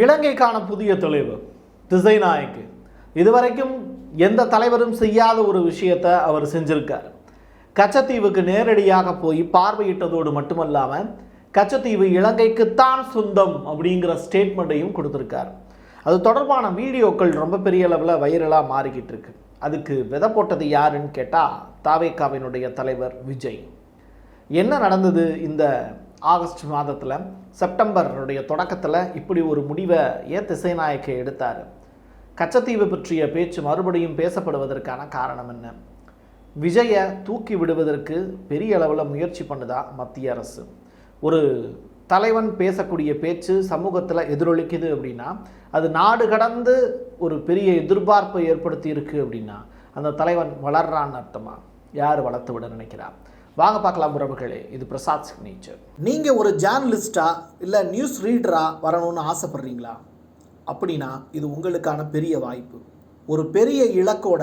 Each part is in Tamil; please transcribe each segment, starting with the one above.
இலங்கைக்கான புதிய தெளிவு திசைநாயக்கு இதுவரைக்கும் எந்த தலைவரும் செய்யாத ஒரு விஷயத்தை அவர் செஞ்சிருக்கார். கச்சத்தீவுக்கு நேரடியாக போய் பார்வையிட்டதோடு மட்டுமல்லாமல் கச்சத்தீவு இலங்கைக்குத்தான் சொந்தம் அப்படிங்கிற ஸ்டேட்மெண்ட்டையும் கொடுத்துருக்கார். அது தொடர்பான வீடியோக்கள் ரொம்ப பெரிய அளவில் வைரலாக மாறிக்கிட்டு இருக்கு அதுக்கு விதை போட்டது யாருன்னு கேட்டால் தாவேக்காவினுடைய தலைவர் விஜய். என்ன நடந்தது இந்த ஆகஸ்ட் மாதத்தில் செப்டம்பருடைய தொடக்கத்தில் இப்படி ஒரு முடிவை ஏன் திசைநாயக்க எடுத்தார். கச்சத்தீவு பற்றிய பேச்சு மறுபடியும் பேசப்படுவதற்கான காரணம் என்ன? விஜயை தூக்கி விடுவதற்கு பெரிய அளவில் முயற்சி பண்ணுதா மத்திய அரசு? ஒரு தலைவன் பேசக்கூடிய பேச்சு சமூகத்தில் எதிரொலிக்குது அப்படின்னா அது நாடு கடந்து ஒரு பெரிய எதிர்பார்ப்பை ஏற்படுத்தி இருக்குது அப்படின்னா அந்த தலைவன் வளர்றான்னு அர்த்தமாக யார் வளர்த்து விட நினைக்கிறான் வாங்க பார்க்கலாம் உறவுகளே இது பிரசாத் சிக்னேச்சர் நீங்கள் ஒரு ஜேர்னலிஸ்டாக இல்லை நியூஸ் ரீடராக வரணும்னு ஆசைப்பட்றீங்களா? அப்படின்னா இது உங்களுக்கான பெரிய வாய்ப்பு. ஒரு பெரிய இலக்கோட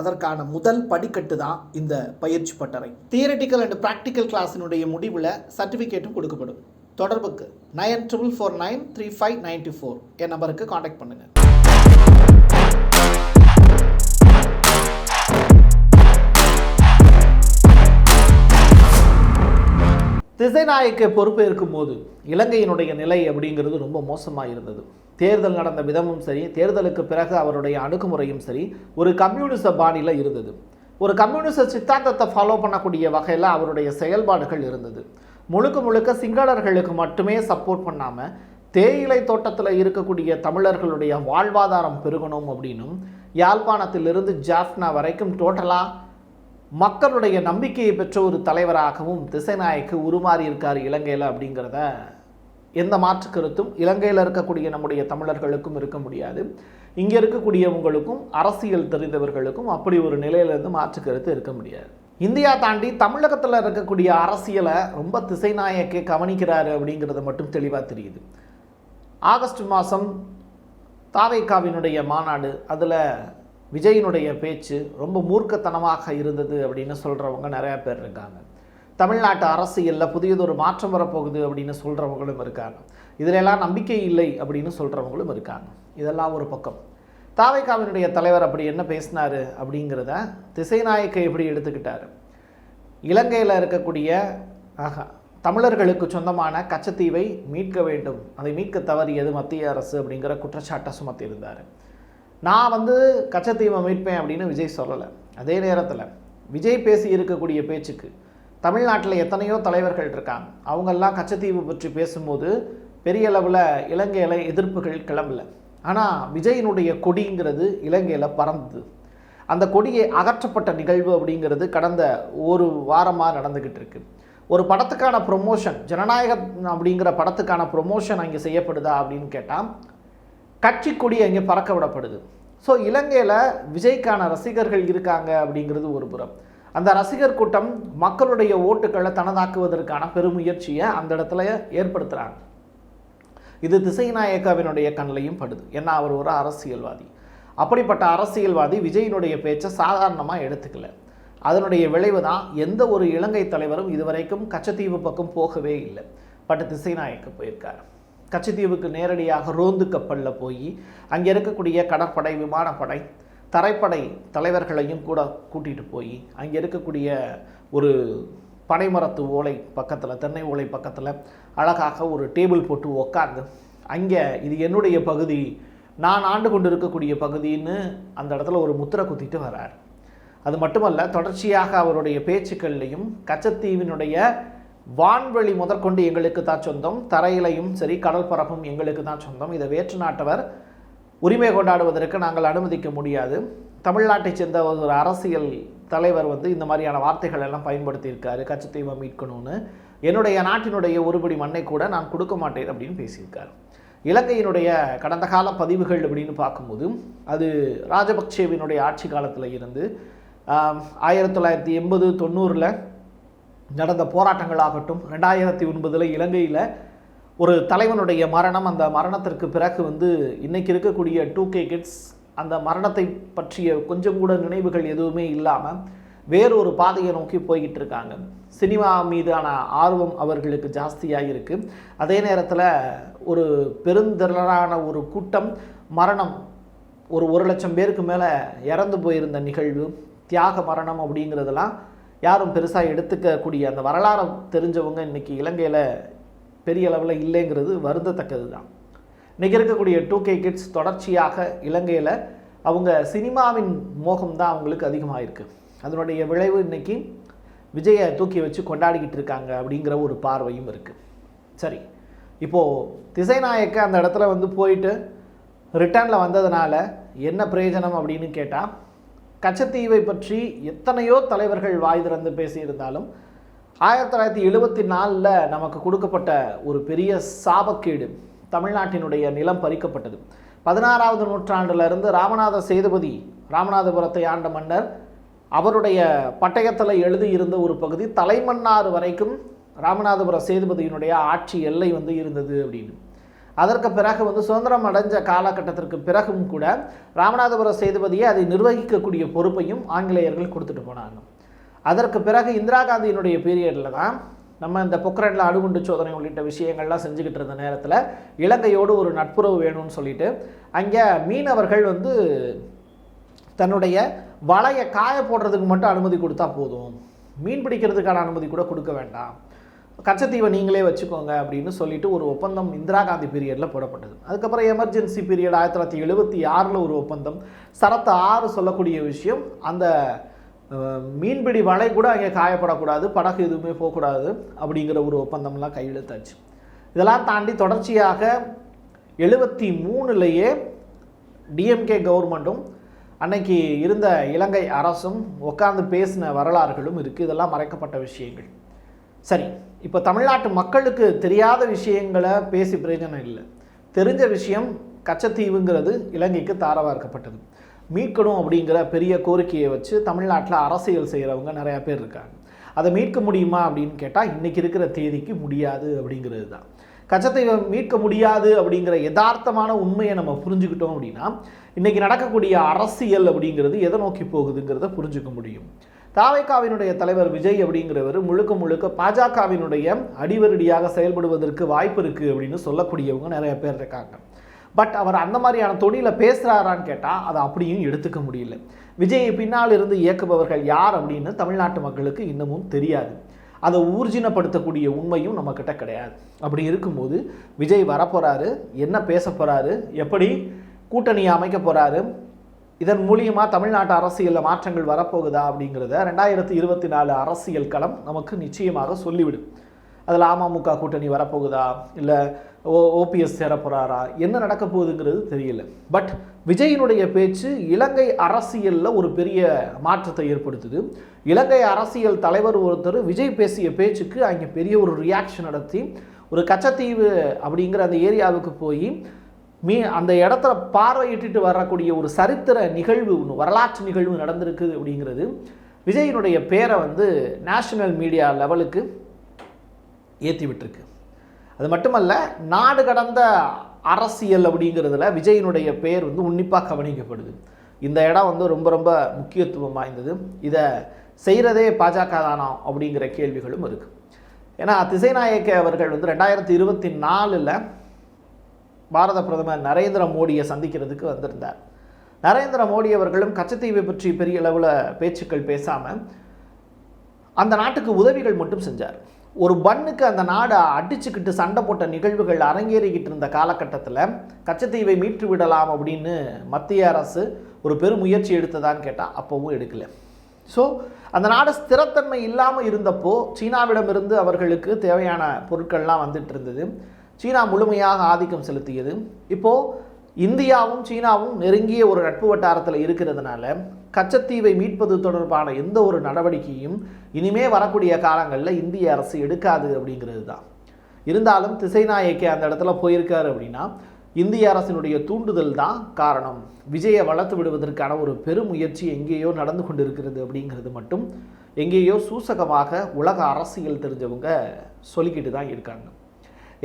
அதற்கான முதல் படிக்கட்டு தான் இந்த பயிற்சி பட்டறை. தியரட்டிக்கல் அண்ட் ப்ராக்டிக்கல் கிளாஸினுடைய முடிவில் சர்டிஃபிகேட்டும் கொடுக்கப்படும். தொடர்புக்கு nine triple four nine three five ninety four என் நம்பருக்கு காண்டாக்ட் பண்ணுங்கள் திசைநாயக்க பொறுப்பேற்கும் போது இலங்கையினுடைய நிலை அப்படிங்கிறது ரொம்ப மோசமாக இருந்தது. தேர்தல் நடந்த விதமும் சரி தேர்தலுக்கு பிறகு அவருடைய அணுகுமுறையும் சரி ஒரு கம்யூனிச பாணியில் இருந்தது. ஒரு கம்யூனிச சித்தாந்தத்தை ஃபாலோ பண்ணக்கூடிய வகையில் அவருடைய செயல்பாடுகள் இருந்தது. முழுக்க முழுக்க சிங்களர்களுக்கு மட்டுமே சப்போர்ட் பண்ணாமல் தேயிலை தோட்டத்தில் இருக்கக்கூடிய தமிழர்களுடைய வாழ்வாதாரம் பெருகணும் அப்படின்னும் யாழ்ப்பாணத்திலிருந்து ஜாஃப்னா வரைக்கும் டோட்டலாக மக்களுடைய நம்பிக்கையை பெற்ற ஒரு தலைவராகவும் திசைநாயக்கு உருமாறி இருக்கார் இலங்கையில் அப்படிங்கிறத எந்த மாற்று கருத்தும் இலங்கையில் இருக்கக்கூடிய நம்முடைய தமிழர்களுக்கும் இருக்க முடியாது. இங்கே இருக்கக்கூடியவங்களுக்கும் அரசியல் தெரிந்தவர்களுக்கும் அப்படி ஒரு நிலையிலிருந்து மாற்று கருத்து இருக்க முடியாது. இந்தியா தாண்டி தமிழகத்தில் இருக்கக்கூடிய அரசியலை ரொம்ப திசைநாயக்கே கவனிக்கிறாரு அப்படிங்கிறது மட்டும் தெளிவாக தெரியுது. ஆகஸ்ட் மாதம் தாவேக்காவினுடைய மாநாடு அதில் விஜயினுடைய பேச்சு ரொம்ப மூர்க்கத்தனமாக இருந்தது அப்படின்னு சொல்கிறவங்க நிறையா பேர் இருக்காங்க. தமிழ்நாட்டு அரசியலில் புதியதொரு மாற்றம் வரப்போகுது அப்படின்னு சொல்கிறவங்களும் இருக்காங்க. இதிலெல்லாம் நம்பிக்கை இல்லை அப்படின்னு சொல்கிறவங்களும் இருக்காங்க. இதெல்லாம் ஒரு பக்கம். தாவைக்காவினுடைய தலைவர் அப்படி என்ன பேசினார் அப்படிங்கிறத திசைநாயக்கை எப்படி எடுத்துக்கிட்டாரு? இலங்கையில் இருக்கக்கூடிய ஆஹா தமிழர்களுக்கு சொந்தமான கச்சத்தீவை மீட்க வேண்டும். அதை மீட்க தவறியது மத்திய அரசு அப்படிங்கிற குற்றச்சாட்டை சுமத்தியிருந்தார். நான் வந்து கச்சத்தீவை மீட்பேன் அப்படின்னு விஜய் சொல்லலை. அதே நேரத்தில் விஜய் பேசி இருக்கக்கூடிய பேச்சுக்கு தமிழ்நாட்டில் எத்தனையோ தலைவர்கள் இருக்காங்க. அவங்கெல்லாம் கச்சத்தீவு பற்றி பேசும்போது பெரிய அளவில் இலங்கையில் எதிர்ப்புகள் கிளம்பல. ஆனால் விஜயினுடைய கொடிங்கிறது இலங்கையில் பறந்தது. அந்த கொடியை அகற்றப்பட்ட நிகழ்வு அப்படிங்கிறது கடந்த ஒரு வாரமாக நடந்துக்கிட்டு இருக்கு. ஒரு படத்துக்கான ப்ரொமோஷன் ஜனநாயகம் அப்படிங்கிற படத்துக்கான ப்ரொமோஷன் அங்கே செய்யப்படுதா அப்படின்னு கேட்டால் கட்சி கொடி அங்கே பறக்க விடப்படுது. ஸோ இலங்கையில் விஜய்க்கான ரசிகர்கள் இருக்காங்க அப்படிங்கிறது ஒரு புறம். அந்த ரசிகர் கூட்டம் மக்களுடைய ஓட்டுக்களை தனதாக்குவதற்கான பெருமுயற்சியை அந்த இடத்துல ஏற்படுத்துகிறாங்க இது திசைநாயக்காவினுடைய கண்ணிலையும் படுது. ஏன்னா அவர் ஒரு அரசியல்வாதி. அப்படிப்பட்ட அரசியல்வாதி விஜயினுடைய பேச்சை சாதாரணமாக எடுத்துக்கல. அதனுடைய விளைவு தான் எந்த ஒரு இலங்கை தலைவரும் இதுவரைக்கும் கச்சத்தீவு பக்கம் போகவே இல்லை. பட் திசைநாயக்க போயிருக்காரு. கச்சத்தீவுக்கு நேரடியாக ரோந்து கப்பலில் போய் அங்கே இருக்கக்கூடிய கடற்படை விமானப்படை தரைப்படை தலைவர்களையும் கூட கூட்டிகிட்டு போய் அங்கே இருக்கக்கூடிய ஒரு பனைமரத்து ஓலை பக்கத்தில் தென்னை ஓலை பக்கத்தில் அழகாக ஒரு டேபிள் போட்டு உக்காந்து அங்கே இது என்னுடைய பகுதி நான் ஆண்டு கொண்டு இருக்கக்கூடிய பகுதின்னு அந்த இடத்துல ஒரு முத்திரை குத்திட்டு வரார். அது மட்டுமல்ல தொடர்ச்சியாக அவருடைய பேச்சுக்கள்லையும் கச்சத்தீவினுடைய வான்வெளி முதற்கொண்டு எங்களுக்கு தான் சொந்தம் தரையிலையும் சரி கடல் பரப்பும் எங்களுக்கு தான் சொந்தம். இதை வேற்று நாட்டவர் உரிமை கொண்டாடுவதற்கு நாங்கள் அனுமதிக்க முடியாது. தமிழ்நாட்டைச் சேர்ந்த ஒரு அரசியல் தலைவர் வந்து இந்த மாதிரியான வார்த்தைகள் எல்லாம் பயன்படுத்தியிருக்காரு. கச்சத்தீவை மீட்கணும்னு. என்னுடைய நாட்டினுடைய ஒருபடி மண்ணை கூட நான் கொடுக்க மாட்டேன் அப்படின்னு பேசியிருக்காரு. இலங்கையினுடைய கடந்த கால பதிவுகள் அப்படின்னு பார்க்கும்போது அது ராஜபக்சேவினுடைய ஆட்சி காலத்தில் இருந்து ஆயிரத்தி தொள்ளாயிரத்தி எண்பது தொண்ணூறில் நடந்த போராட்டங்களாகட்டும் ரெண்டாயிரத்தி ஒன்பதில் இலங்கையில் ஒரு தலைவனுடைய மரணம் அந்த மரணத்திற்கு பிறகு வந்து இன்றைக்கி இருக்கக்கூடிய டூ கே கிட்ஸ் அந்த மரணத்தை பற்றிய கொஞ்சம் கூட நினைவுகள் எதுவுமே இல்லாமல் வேறொரு பாதையை நோக்கி போய்கிட்டு இருக்காங்க. சினிமா மீதான ஆர்வம் அவர்களுக்கு ஜாஸ்தியாக இருக்குது அதே நேரத்தில் ஒரு பெருந்திரளான ஒரு கூட்டம் மரணம் ஒரு ஒரு லட்சம் பேருக்கு மேலே இறந்து போயிருந்த நிகழ்வு தியாக மரணம் அப்படிங்கிறதெல்லாம் யாரும் பெருசாக எடுத்துக்கக்கூடிய அந்த வரலாறு தெரிஞ்சவங்க இன்றைக்கி இலங்கையில் பெரிய அளவில் இல்லைங்கிறது வருந்தத்தக்கது தான் இன்றைக்கி இருக்கக்கூடிய டூ கே கிட்ஸ் தொடர்ச்சியாக இலங்கையில் அவங்க சினிமாவின் மோகம் தான் அவங்களுக்கு அதிகமாக இருக்குது அதனுடைய விளைவு இன்றைக்கி விஜயை தூக்கி வச்சு கொண்டாடிக்கிட்டு இருக்காங்க அப்படிங்கிற ஒரு பார்வையும் இருக்குது சரி இப்போது திசைநாயக்க அந்த இடத்துல வந்து போயிட்டு ரிட்டர்னில் வந்ததுனால என்ன பிரயோஜனம் அப்படின்னு கேட்டால் கச்சத்தீவை பற்றி எத்தனையோ தலைவர்கள் வாய் திறந்து பேசியிருந்தாலும் ஆயிரத்தி தொள்ளாயிரத்தி எழுபத்தி நாலில் நமக்கு கொடுக்கப்பட்ட ஒரு பெரிய சாபக்கேடு தமிழ்நாட்டினுடைய நிலம் பறிக்கப்பட்டது. பதினாறாவது நூற்றாண்டிலிருந்து ராமநாத சேதுபதி ராமநாதபுரத்தை ஆண்ட மன்னர் அவருடைய பட்டயத்தில் எழுதியிருந்த ஒரு பகுதி தலைமன்னாறு வரைக்கும் ராமநாதபுர சேதுபதியினுடைய ஆட்சி எல்லை வந்து இருந்தது அப்படின்னு. அதற்கு பிறகு வந்து சுதந்திரம் அடைஞ்ச காலகட்டத்திற்கு பிறகும் கூட ராமநாதபுர சேதுபதியை அதை நிர்வகிக்கக்கூடிய பொறுப்பையும் ஆங்கிலேயர்கள் கொடுத்துட்டு போனாங்க. அதற்கு பிறகு இந்திரா காந்தியினுடைய பீரியடில் தான் நம்ம இந்த பொக்ரனில் அணுகுண்டு சோதனை உள்ளிட்ட விஷயங்கள்லாம் செஞ்சுக்கிட்டு இருந்த நேரத்தில் இலங்கையோடு ஒரு நட்புறவு வேணும்னு சொல்லிட்டு அங்கே மீனவர்கள் வந்து தன்னுடைய வலையை காய போடுறதுக்கு மட்டும் அனுமதி கொடுத்தா போதும். மீன் பிடிக்கிறதுக்கான அனுமதி கூட கொடுக்க வேண்டாம். கச்சத்தீவை நீங்களே வச்சுக்கோங்க அப்படின்னு சொல்லிட்டு ஒரு ஒப்பந்தம் இந்திரா காந்தி பீரியடில் போடப்பட்டது. அதுக்கப்புறம் எமர்ஜென்சி பீரியட் ஆயிரத்தி தொள்ளாயிரத்தி எழுபத்தி ஆறில் ஒரு ஒப்பந்தம். சரத்து ஆறு சொல்லக்கூடிய விஷயம் அந்த மீன்பிடி வலை கூட அங்கே காயப்படக்கூடாது படகு எதுவுமே போகக்கூடாது அப்படிங்கிற ஒரு ஒப்பந்தம்லாம் கையெழுத்தாச்சு. இதெல்லாம் தாண்டி தொடர்ச்சியாக எழுபத்தி மூணுலேயே டிஎம்கே கவர்மெண்ட்டும் அன்னைக்கு இருந்த இலங்கை அரசும் உட்கார்ந்து பேசின வரலாறுகளும் இருக்குது இதெல்லாம் மறைக்கப்பட்ட விஷயங்கள். சரி இப்போ தமிழ்நாட்டு மக்களுக்கு தெரியாத விஷயங்களை பேசி பிரயோஜனம் இல்லை. தெரிஞ்ச விஷயம் கச்சத்தீவுங்கிறது இலங்கைக்கு தாரவார்க்கப்பட்டது. மீட்கணும் அப்படிங்கிற பெரிய கோரிக்கையை வச்சு தமிழ்நாட்டில் அரசியல் செய்கிறவங்க நிறையா பேர் இருக்காங்க. அதை மீட்க முடியுமா அப்படின்னு கேட்டால் இன்றைக்கி இருக்கிற தேதிக்கு முடியாது அப்படிங்கிறது தான். கச்சத்தீவை மீட்க முடியாது அப்படிங்கிற யதார்த்தமான உண்மையை நம்ம புரிஞ்சுக்கிட்டோம் அப்படின்னா இன்றைக்கி நடக்கக்கூடிய அரசியல் அப்படிங்கிறது எதை நோக்கி போகுதுங்கிறத புரிஞ்சுக்க முடியும். தாவைக்காவினுடைய தலைவர் விஜய் அப்படிங்கிறவர் முழுக்க முழுக்க பாஜகவினுடைய அடிவரடியாக செயல்படுவதற்கு வாய்ப்பு இருக்குது அப்படின்னு சொல்லக்கூடியவங்க நிறைய பேர் இருக்காங்க. பட் அவர் அந்த மாதிரியான தொழிலில் பேசுகிறாரான்னு கேட்டால் அதை அப்படியும் எடுத்துக்க முடியல. விஜய் பின்னால் இருந்து இயக்குபவர்கள் யார் அப்படின்னு தமிழ்நாட்டு மக்களுக்கு இன்னமும் தெரியாது. அதை ஊர்ஜினப்படுத்தக்கூடிய உண்மையும் நம்மக்கிட்ட கிடையாது. அப்படி இருக்கும்போது விஜய் வரப்போகிறாரு என்ன பேச போகிறாரு எப்படி கூட்டணி அமைக்க போகிறாரு இதன் மூலியமாக தமிழ்நாட்டு அரசியலில் மாற்றங்கள் வரப்போகுதா அப்படிங்கிறத ரெண்டாயிரத்தி இருபத்தி நாலு அரசியல் களம் நமக்கு நிச்சயமாக சொல்லிவிடும். அதில் அமமுக கூட்டணி வரப்போகுதா? இல்லை ஓ ஓபிஎஸ் சேரப்போகிறாரா என்ன நடக்க போகுதுங்கிறது தெரியல. பட் விஜயினுடைய பேச்சு இலங்கை அரசியலில் ஒரு பெரிய மாற்றத்தை ஏற்படுத்துது. இலங்கை அரசியல் தலைவர் ஒருத்தர் விஜய் பேசிய பேச்சுக்கு அங்கே பெரிய ஒரு ரியாக்ஷன் நடத்தி ஒரு கச்சத்தீவு அப்படிங்கிற அந்த ஏரியாவுக்கு போய் மீ அந்த இடத்துல பார்வையிட்டு வரக்கூடிய ஒரு சரித்திர நிகழ்வு ஒன்று வரலாற்று நிகழ்வு நடந்திருக்குது அப்படிங்கிறது. விஜயினுடைய பேரை வந்து நேஷனல் மீடியா லெவலுக்கு ஏற்றி விட்டுருக்கு. அது மட்டுமல்ல நாடு கடந்த அரசியல் அப்படிங்கிறதுல விஜயினுடைய பெயர் வந்து உன்னிப்பாக கவனிக்கப்படுது. இந்த இடம் வந்து ரொம்ப ரொம்ப முக்கியத்துவம் வாய்ந்தது. இதை செய்கிறதே பாஜக தானா அப்படிங்கிற கேள்விகளும் இருக்குது ஏன்னா திசைநாயக்க அவர்கள் வந்து ரெண்டாயிரத்தி இருபத்தி நாலில் பாரத பிரதமர் நரேந்திர மோடியை சந்திக்கிறதுக்கு வந்திருந்தார். நரேந்திர மோடி அவர்களும் கச்சத்தீவை பற்றி பெரிய அளவில் பேச்சுக்கள் பேசாமல் அந்த நாட்டுக்கு உதவிகள் மட்டும் செஞ்சார். ஒரு பண்ணுக்கு அந்த நாடை அடிச்சுக்கிட்டு சண்டை போட்ட நிகழ்வுகள் அரங்கேறிக்கிட்டு இருந்த காலகட்டத்தில் கச்சத்தீவை மீட்டு விடலாம் அப்படின்னு மத்திய அரசு ஒரு பெரும் முயற்சி எடுத்ததான்னு கேட்டால் அப்போவும் எடுக்கலை. ஸோ அந்த நாடு ஸ்திரத்தன்மை இல்லாமல் இருந்தப்போ சீனாவிடமிருந்து அவர்களுக்கு தேவையான பொருட்கள்லாம் வந்துட்டு இருந்தது. சீனா முழுமையாக ஆதிக்கம் செலுத்தியது. இப்போது இந்தியாவும் சீனாவும் நெருங்கிய ஒரு நட்பு வட்டாரத்தில் இருக்கிறதுனால கச்சத்தீவை மீட்பது தொடர்பான எந்த ஒரு நடவடிக்கையும் இனிமே வரக்கூடிய காலங்களில் இந்திய அரசு எடுக்காது அப்படிங்கிறது தான் இருந்தாலும் திசைநாயக்கே அந்த இடத்துல போயிருக்காரு அப்படின்னா இந்திய அரசினுடைய தூண்டுதல் தான் காரணம். விஜயை வளர்த்து விடுவதற்கான ஒரு பெரும் முயற்சி எங்கேயோ நடந்து கொண்டிருக்கிறது அப்படிங்கிறது மட்டும் எங்கேயோ சூசகமாக உலக அரசியல் தெரிஞ்சவங்க சொல்லிக்கிட்டு தான் இருக்காங்க.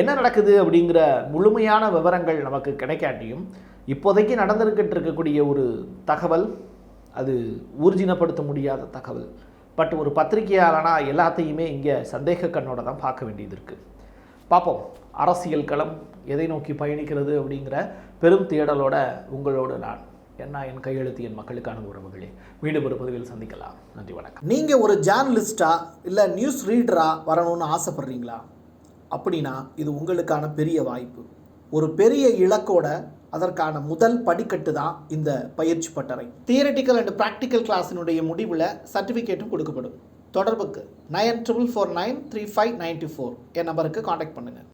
என்ன நடக்குது அப்படிங்கிற முழுமையான விவரங்கள் நமக்கு கிடைக்காட்டியும் இப்போதைக்கு நடந்திருக்கிட்டு இருக்கக்கூடிய ஒரு தகவல் அது ஊர்ஜினப்படுத்த முடியாத தகவல். பட் ஒரு பத்திரிகையாளனா எல்லாத்தையுமே இங்கே சந்தேக கண்ணோட தான் பார்க்க வேண்டியது இருக்குது பார்ப்போம். அரசியல் களம் எதை நோக்கி பயணிக்கிறது அப்படிங்கிற பெரும் தேடலோட உங்களோடு நான் என்ன என் கையெழுத்து என் மக்களுக்கான உறவுகளே. மீண்டும் ஒரு பதிவில் சந்திக்கலாம். நன்றி வணக்கம். நீங்கள் ஒரு ஜேர்னலிஸ்டா இல்லை நியூஸ் ரீடரா வரணும்னு ஆசைப்படுறீங்களா? அப்படின்னா இது உங்களுக்கான பெரிய வாய்ப்பு. ஒரு பெரிய இலக்கோட அதற்கான முதல் படிக்கட்டு தான் இந்த பயிற்சி பட்டறை. தியரட்டிக்கல் அண்ட் ப்ராக்டிக்கல் கிளாஸினுடைய முடிவில் சர்டிஃபிகேட்டும் கொடுக்கப்படும். தொடர்புக்கு nine triple four nine three five ninety four என் நம்பருக்கு காண்டாக்ட் பண்ணுங்கள்